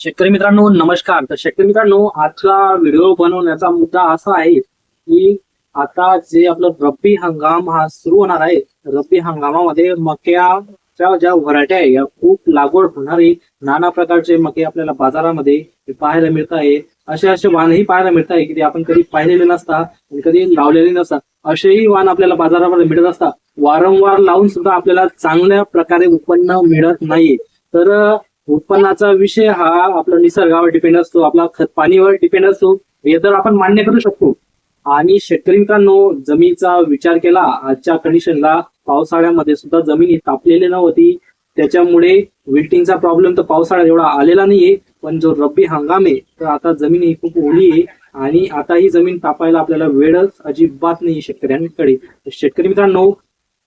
शेतकरी मित्रांनो नमस्कार. तर शेतकरी मित्रांनो आजचा व्हिडिओ बनवण्याचा मुद्दा असा आहे की आता जे आपलं रब्बी हंगाम हा सुरू होणार आहे रब्बी हंगामामध्ये मक्याच्या ज्या व्हरायट्या आहे या खूप लागवड होणारी नाना प्रकारचे मके आपल्याला बाजारामध्ये पाहायला मिळत आहे. असे असे वाणही पाहायला मिळत आहे की ते आपण कधी पाहिलेले नसता आणि कधी लावलेले नसतात असेही वाण आपल्याला बाजारामध्ये मिळत असतात वारंवार लावून सुद्धा आपल्याला चांगल्या प्रकारे उत्पन्न मिळत नाहीये. तर उत्पन्नाचा विषय हा आपला निसर्गावर डिपेंड असतो आपला खत पाणीवर डिपेंड असतो हे तर आपण मान्य करू शकतो. आणि शेतकरी मित्रांनो जमिनीचा विचार केला आजच्या कंडिशनला पावसाळ्यामध्ये सुद्धा जमीन ही तापलेली नव्हती. त्याच्यामुळे विल्टिंगचा प्रॉब्लेम तर पावसाळ्यात एवढा आलेला नाहीये पण जो रब्बी हंगाम आहे तर आता जमीन ही खूप ओली आहे आणि आता ही जमीन तापायला आपल्याला वेळच अजिबात नाही शेतकऱ्यांकडे. शेतकरी मित्रांनो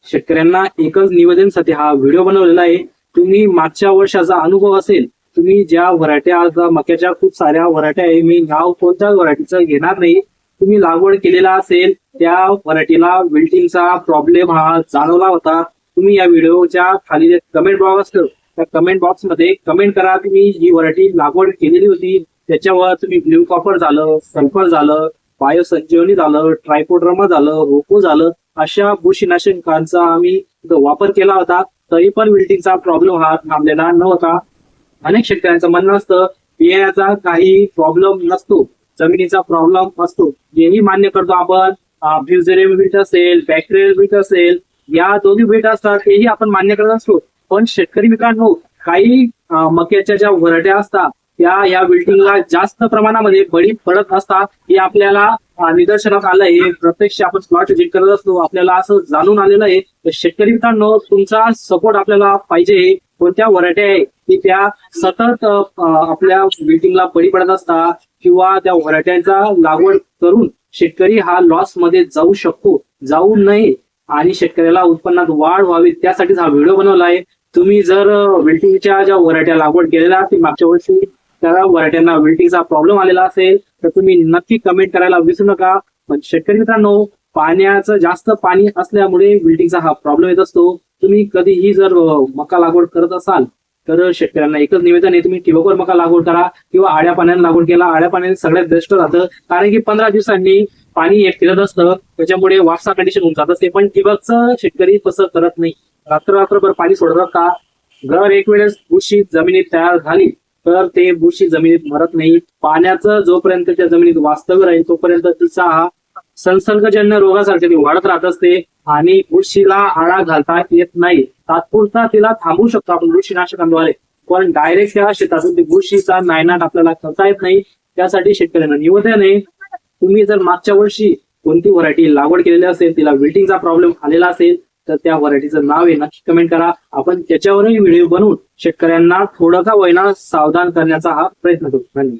शेतकऱ्यांना एकच निवेदनसाठी हा व्हिडिओ बनवलेला आहे. तुम्ही मागच्या वर्षाचा अनुभव असेल तुम्ही ज्या व्हरायट्या आता मक्याच्या खूप साऱ्या व्हरायट्या आहे मी नाव कोणत्या व्हरायटीचं घेणार नाही. तुम्ही लागवड केलेला असेल त्या व्हरायटीला विल्टिंगचा प्रॉब्लेम हा जाणवला होता. तुम्ही या व्हिडिओच्या खाली जे कमेंट बॉक्स असतो त्या कमेंट बॉक्समध्ये कमेंट करा तुम्ही ही व्हरायटी लागवड केलेली होती त्याच्यावर तुम्ही ब्ल्यू कॉपर झालं सल्फर झालं बायोसंजीवनी झालं ट्रायपोड्रमा झालं रोको झालं अशा बुरशीनाशकांचा आम्ही वापर केला होता. तरी पण विल्टिंगचा प्रॉब्लेम हा थांबलेला नव्हता. अनेक शेतकऱ्यांचं म्हणणं असतं बियाण्याचा काही प्रॉब्लेम नसतो जमिनीचा प्रॉब्लेम असतो. हेही मान्य करतो आपण. फ्युझेरियम बीट असेल बॅक्टेरियल बीट असेल या दोन्ही बीट असतात हेही आपण मान्य करत असतो. पण शेतकरी मित्रांनो काही मक्याच्या ज्या वरड्या असतात त्या या बिल्डिंगला जास्त प्रमाणामध्ये बळी पडत असतात हे आपल्याला अं, निदर्शनास आलं आहे. प्रत्यक्ष आपण स्लॉट विजिट करत असतो. आपल्याला असं जाणून आलेलं आहे. तर शेतकरी मित्रांनो तुमचा सपोर्ट आपल्याला पाहिजे कोणत्या व्हरायटी आहे? की त्या सतत आपल्या बिल्डिंगला बळी पडत असतात किंवा त्या व्हरायट्यांचा लागवड करून शेतकरी हा लॉसमध्ये जाऊ शकतो जाऊ नये आणि शेतकऱ्याला उत्पन्नात वाढ व्हावी त्यासाठीच हा व्हिडिओ बनवला आहे. तुम्ही जर विल्टिंगच्या ज्या व्हरायट्या लागवड केलेल्या असतील मागच्या वर्षी त्या व्हरायट्यांना विल्टिंगचा प्रॉब्लेम आलेला असेल तर तुम्ही नक्की कमेंट करायला विसरू नका. पण शेतकरी मित्रांनो पाण्याचं जास्त पाणी असल्यामुळे विल्टिंगचा हा प्रॉब्लेम येत असतो. तुम्ही कधीही जर मका लागवड करत असाल तर शेतकऱ्यांना एकच निवेदन आहे तुम्ही ठिबकवर मका लागवड करा किंवा आड्या पाण्याने लागवड केला. आड्या पाण्याने सगळ्यात बेस्ट राहतं कारण की पंधरा दिवसांनी पाणी एक फिरत असतं त्याच्यामुळे वापसा कंडिशन होऊन जात असते. पण ठिबकचं शेतकरी तसं करत नाही. रात्र रात्रभर पाणी सोडत असता घर एक वेळेस उशी जमिनीत तयार झाली तर ते बुरशी जमिनीत मरत नाही. पाण्याचं जोपर्यंत त्या जमिनीत वास्तव्य राहील तोपर्यंत तिचा हा संसर्गजन्य रोगासारखे ती वाढत राहत असते आणि बुरशीला आळा घालता येत नाही. तात्पुरता तिला थांबवू शकतो आपण बुरशीनाशकांद्वारे. पण डायरेक्ट त्या शेतातून बुरशीचा नायनाट आपल्याला करता येत नाही. त्यासाठी शेतकऱ्यांना निवेदन आहे तुम्ही जर मागच्या वर्षी कोणती व्हरायटी लागवड केलेली असेल तिला वेटिंगचा प्रॉब्लेम आलेला असेल तर त्या व्हरायटीचं नाव आहे नक्की कमेंट करा. आपण त्याच्यावरही व्हिडिओ बनवून शेतकऱ्यांना थोडं का वयना सावधान करण्याचा हा प्रयत्न करू. धन्यवाद.